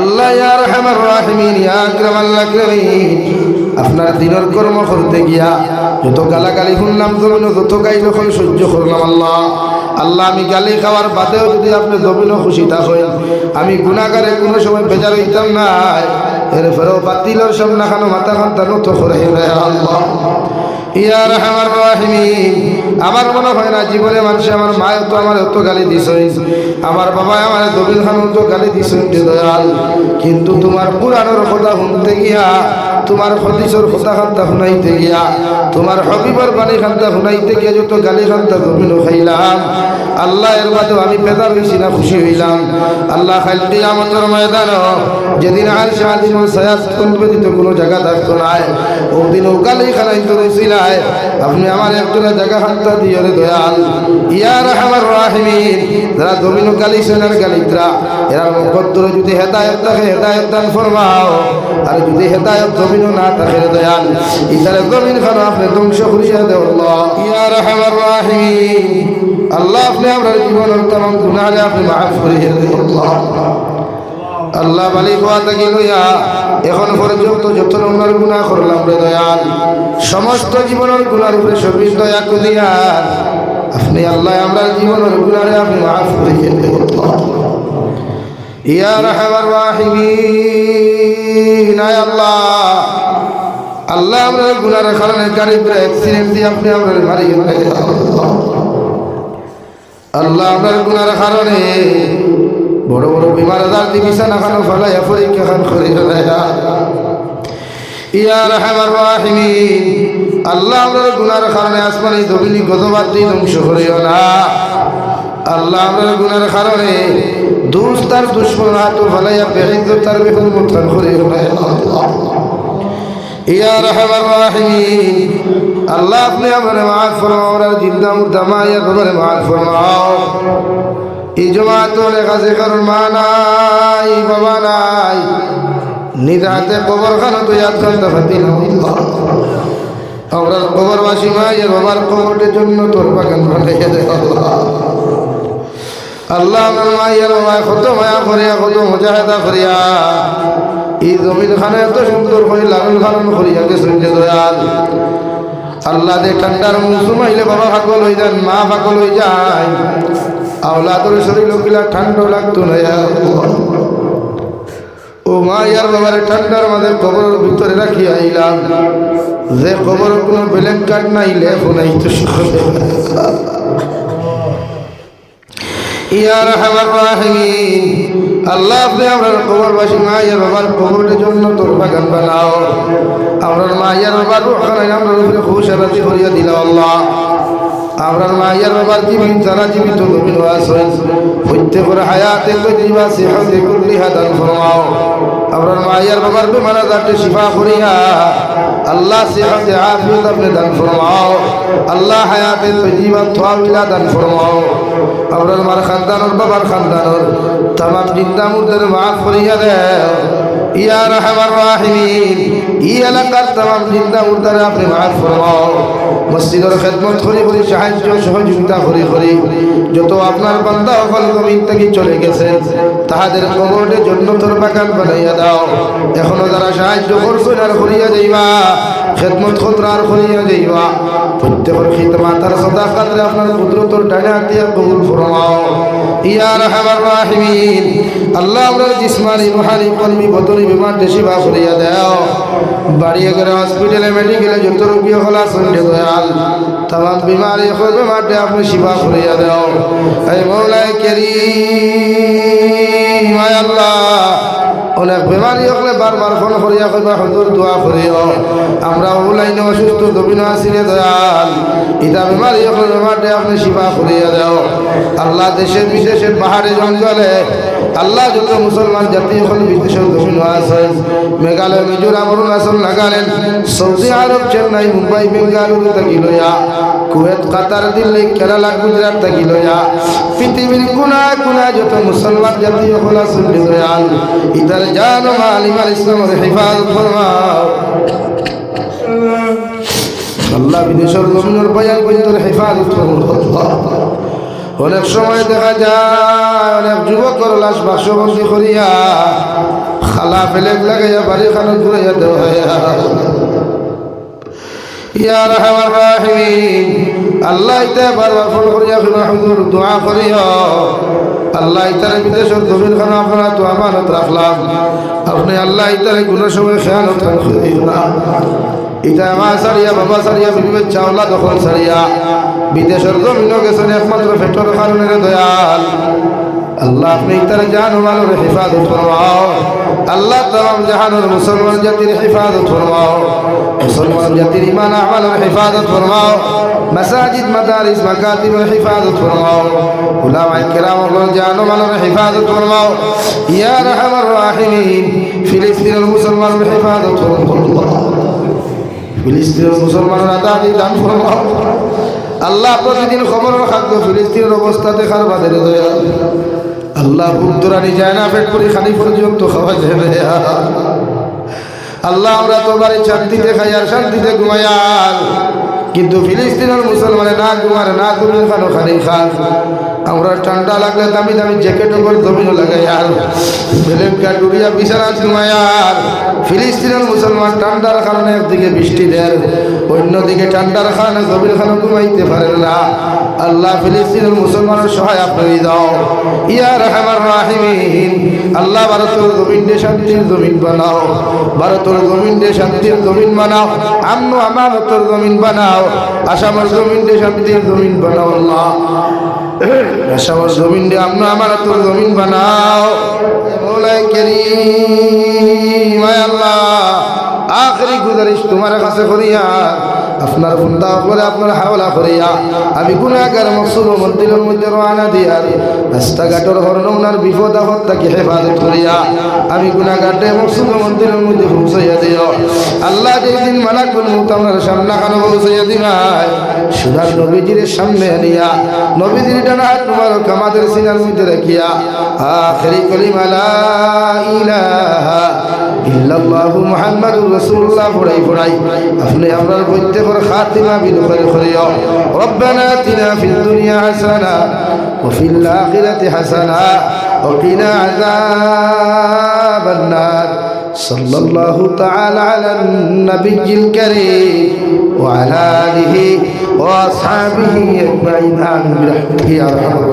আল্লাহ ইয়ার রহমান রাহিমিন, ইয়া আকরাম আল্লাহ আকরামিন। আপনার দিনের কর্ম করতে গিয়া যত গালাগালি শুনলাম জমিন যত গাই যখন সহ্য করলাম আল্লাহ। আল্লাহ, আমি গালি খাওয়ার বাদেও যদি আপনি জমিনও খুশি থাকেন, আমি গুণাগারে কোনো সময় বেজার হইতাম না এর এরপরেও বাতিলের সামনে খানো মাথা খান্তা নত করে আল্লাহ। আমার মনে হয় না, জীবনে মানুষ আমার মায়ের তো আমার এত গালি দিছ আমার বাবা আমার দবিল খান তো গালি দিস কিন্তু তোমার পুরানোর কথা শুনতে গিয়া, তোমার হদিসর কথা খান্তা শুনাইতে গিয়া, তোমার হবিবর বাণী খান্তা শুনাইতে গিয়া যত গালি খান্তা জমিন খাইলাম। আল্লাহ এর মাধ্যমে আমি বেদার হয়েছি না খুশি হইলাম। আল্লাহ খাইলটি আমাদের ময়দান যেদিন আর সারাদিন সায়াস করবে দিতে কোনো জায়গা থাকতো নাই ওদিন ও গালি খানাইতে রয়েছিলাই আপনি আমার একটা জায়গা হান্তা দিয়ে রে দয়াল। ইয়ার আমার রাহিমিন। যারা জমিন গালি সেনার গালিত্রা, এরা মুকদ্দর যদি হেদায়ত থাকে, হেদায়ত দান ফরমাও। আর যদি হেদায়ত জমিনও না থাকে দয়াল, ইতারে জমিন খানো আপনি ধ্বংস করিয়া দেও আল্লাহ। ইয়ার আমার রাহিমিন। আল্লাহ আপনি আমরা জীবনের তাম গুনাহে আপনি মাফ করিয়া দেও আল্লাহ বালি কোয়া থাকি লইয়া এখন পর্যন্ত যত নম্বর গুণা করলাম রে দয়াল, সমস্ত জীবনের গুণার উপরে সবির দয়া করিয়া আপনি আল্লাহ আমরা জীবনের গুণারে আপনি মাফ করিয়ে দেব ইয়া রহমান রাহিমিন আল্লাহ। আল্লাহ আমরা গুনার কারণে গাড়ি করে অ্যাক্সিডেন্ট দিয়ে আপনি আমরা মারি আল্লাহ আপনার গুনার কারণে বড় বড় বিমার আজার দি বিছানা খানো ফেলাইয়া পরীক্ষা খান করে ফেলাইয়া। ইয়া রহমান রাহিমিন, আল্লাহ আপনার গুনার কারণে আসমানি দবিনি গতবার দিন ধ্বংস করিও না। আল্লাহ আপনার গুনার কারণে দুস্তার দুশ্মন হাত ফেলাইয়া বেহিদ তার বেহুল মুঠান করিও না। ইয়া রহমান রাহিমিন আল্লাহ, আপনি আমার মাফ ফরমাও আর জিন্দা মুর্দা মায়া তোমার মাফ ফরমাও। এই জমাতলে কাছে কারণ মা নাই, বাবা নাই। নিরাতে কবর খানো তো ইয়াদ করতে না। আমরা কবরবাসী মায়ের বাবার কবরের জন্য তোর বাগান বানাইয়া দে আল্লাহ, আমার মায়ের বাবা কত মায়া করিয়া, কত মজাহেদা করিয়া। এই জমিন খানে এত সুন্দর করে লালন খালন করিয়া গেছেন দয়াল। আল্লাহ দে ঠান্ডার মৌসুম আইলে বাবা পাগল হয়ে যান, মা পাগল হয়ে যায়। আওলাদর শরীর গিলা ঠান্ডা লাগতো না ও মা, ইয়ার বাবার ঠান্ডার মাঝে কবর ভিতরে রাখি আইলাম। যে কবর কোনো ব্ল্যাঙ্ক কার্ড নাই লেফ নাই তো ইয়ার হামার রাহিমিন আল্লাহ আপনি আমরা কবরবাসী মা ইয়ার বাবার কবরের জন্য তোর বাগান বানাও। আমরা মা ইয়ার বাবার ওখানে আমরা উপরে খুশারাতি করিয়া দিলাম আল্লাহ। আমরা মায়ের বাবার জীবন যারা জীবিত নবীন আছেন, প্রত্যেকের হায়াতে তৈবা সেহাতে কুল্লি হাদান ফরমাও। আমরা মায়ের বাবার বেমার দাঁড়তে শিফা করিয়া আল্লাহ সেহাতে আফিয়ত আপনি দান ফরমাও। আল্লাহ হায়াতে জীবন থামিলা দান ফরমাও। আমরা মার খানদানোর, বাবার খানদানোর, তামাম জিন্দা মাফ করিয়া দেয় ইয়া রহমান রাহিমিন, ই এলাকার তাম জিন্দা মুর্দারে আপনি মাফ ফরমাও। সাহায্য সহযোগিতা করি যত আপনার বান্দা অকল জমিন থেকে চলে গেছে, তাহাদের কবরের জন্য তোর বাগান বানাইয়া দাও। এখনও যারা সাহায্য করছ আর করিয়া যাইবা খেদমত খতরা আর করিয়া যাইবা। প্রত্যেকের খিদমাত আর সদাকাতরে আপনার কুদরতর ডানে হাত দিয়া কবুল ফরমাও। ইয়া রহমান রাহিমিন। আল্লাহ আমরা জিসমানি রুহানি কর্মী বদলি বিমান শিবা করিয়া দাও। বাড়িয়ে করে হসপিটালে, মেডিকেলে, যত রোগী হলা সন্ধ্যে দয়াল। তাম বিমারি হলে মাঠে আপনি শিবা করিয়া দাও। এই মৌলাই কেরি আল্লাহ। অনেক বেমারি হলে বারবার ফোন করিয়া কইবা, হজুর, দোয়া করিও। আমরা ওলাইনে অসুস্থ দবিন আসিলে দয়াল। ইটা বেমারি হলে বেমারটে আপনি শিবা করিয়া দাও। আল্লাহ দেশে বিশেষের পাহাড়ে জঙ্গলে আল্লাহ যত মুসলমান জাতি হল বিদেশের দক্ষিণ আছেন মেঘালয়, মিজোরাম, অরুণাচল, নাগাল্যান্ড, সৌদি আরব, চেন্নাই, মুম্বাই, বেঙ্গালুরু থাকি লইয়া কুয়েত, কাতার, দিল্লি, কেরালা, গুজরাট থাকি লইয়া পৃথিবীর কোনা কোনা যত মুসলমান জাতি হল আছেন দয়াল ইতার জান মালিমাল ইসলামের হেফাজত ফরমাও। আল্লাহ বিদেশের জমিনের বয়ান বইতর হেফাজত অনেক সময় দেখা যায়, অনেক যুবকর লাশ বাসবন্দি করিয়া ফালা ফেলেক লাগাইয়া বাড়ি খানো ঘুরাইয়া দেওয়া ইয়া রহমান রাহিমিন আল্লাহ ইতা বারবার ফোন করিয়া হুজুর দোয়া করিও আল্লাহ ইতারে বিদেশের জমিন খান আপনারা তো আমানত রাখলাম। আপনি আল্লাহ ইতারে কোন সময় খেয়াল না। এটা আমার সারিয়া, বাবা সারিয়া বিবির চাওলা দখল সারিয়া। বিদেশের জমিনও গেছেন একমাত্র ফেটর কারণে দয়াল। আল্লাহ আপনি তার জান হেফাজত ফরমাও। আল্লাহ তাম জাহানের মুসলমান জাতির হেফাজত ফরমাও। মুসলমান জাতির ইমান আমালের হেফাজত ফরমাও। মাসাজিদ, মাদারিস মাকাতিবের হেফাজত ফরমাও। উলামায়ে কেরাম জান মালের হেফাজত ফরমাও। ইয়া রাহমার রাহিমিন, ফিলিস্তিনের মুসলমানের হেফাজত ফরমাও। ফিলিস্তিনের মুসলমানের আদাদি দান ফরমাও। আল্লাহ প্রতিদিন খবর খাদ্য ফিলিস্তিনের অবস্থা দেখার বাদে দয়া। আল্লাহ বুদ্ধরানি যায় না, পেট করে খালি পর্যন্ত খাওয়া যাবে আল্লাহ আমরা তো বাড়ি শান্তিতে খাই আর শান্তিতে ঘুমাই আর। কিন্তু ফিলিস্তিনের মুসলমানে না ঘুমারে, না ঘুমিয়ে খানো খালি খান। আমরা ঠান্ডা লাগলে দামি দামি জ্যাকেট উপর জমিও লাগাই আর। বেলেনকা ডুরিয়া বিছানা ঘুমাই আর। ফিলিস্তিনের মুসলমান ঠান্ডার কারণে একদিকে বৃষ্টি দেয় অন্যদিকে ঠান্ডার কারণে জমির খানো ঘুমাইতে পারেন না। আল্লাহ ফিলিস্তিনের মুসলমানের সহায় আপনি দাও ইয়া রহমান রাহিমিন। আল্লাহ ভারতের জমিন দিয়ে শান্তির জমিন বানাও। ভারতের দিয়ে শান্তির জমিন বানাও। আমন আমানতের জমিন বানাও। আসামের জমিন দিয়ে শান্তির জমিন বানাও আল্লাহ। আসামের জমিন আমন আমানতের জমিন বানাও। মৌলাই আয় আল্লাহ। আখরি গুজারিশ তোমার কাছে করিয়া আপনার বন্ধা করে আপনার হাওলা করিয়া আমি গুণাগার মকসুদ মন্দিরের মধ্যে রওনা দিয়া রাস্তাঘাটের হরণ ওনার বিপদ আপদ তাকে হেফাজত করিয়া আমি গুণাগারটে মকসুদ মন্দিরের মধ্যে পৌঁছাইয়া দিও। আল্লাহ যেদিন মানা করব তোমার সামনা খানো পৌঁছাইয়া দিবাই সুদার নবীজির সামনে আনিয়া, নবীজির ডানা তোমার আমাদের সিনার মধ্যে রাখিয়া, আখরি কলিমা লা ইলাহা ইল্লাল্লাহু মুহাম্মাদুর রাসূলুল্লাহ পড়াই পড়াই আপনি আমরার প্রত্যেকের খাতিমা বিল করে করিও রব্বানা আতিনা ফিদ দুনিয়া হাসানা ওয়া ফিল আখিরাতি হাসানা ওয়া কিনা আযাবান নার صلى الله تعالى على النبي الكريم وعلى آله وأصحابه أجمعين آمين برحمته يا أرحم الراحمين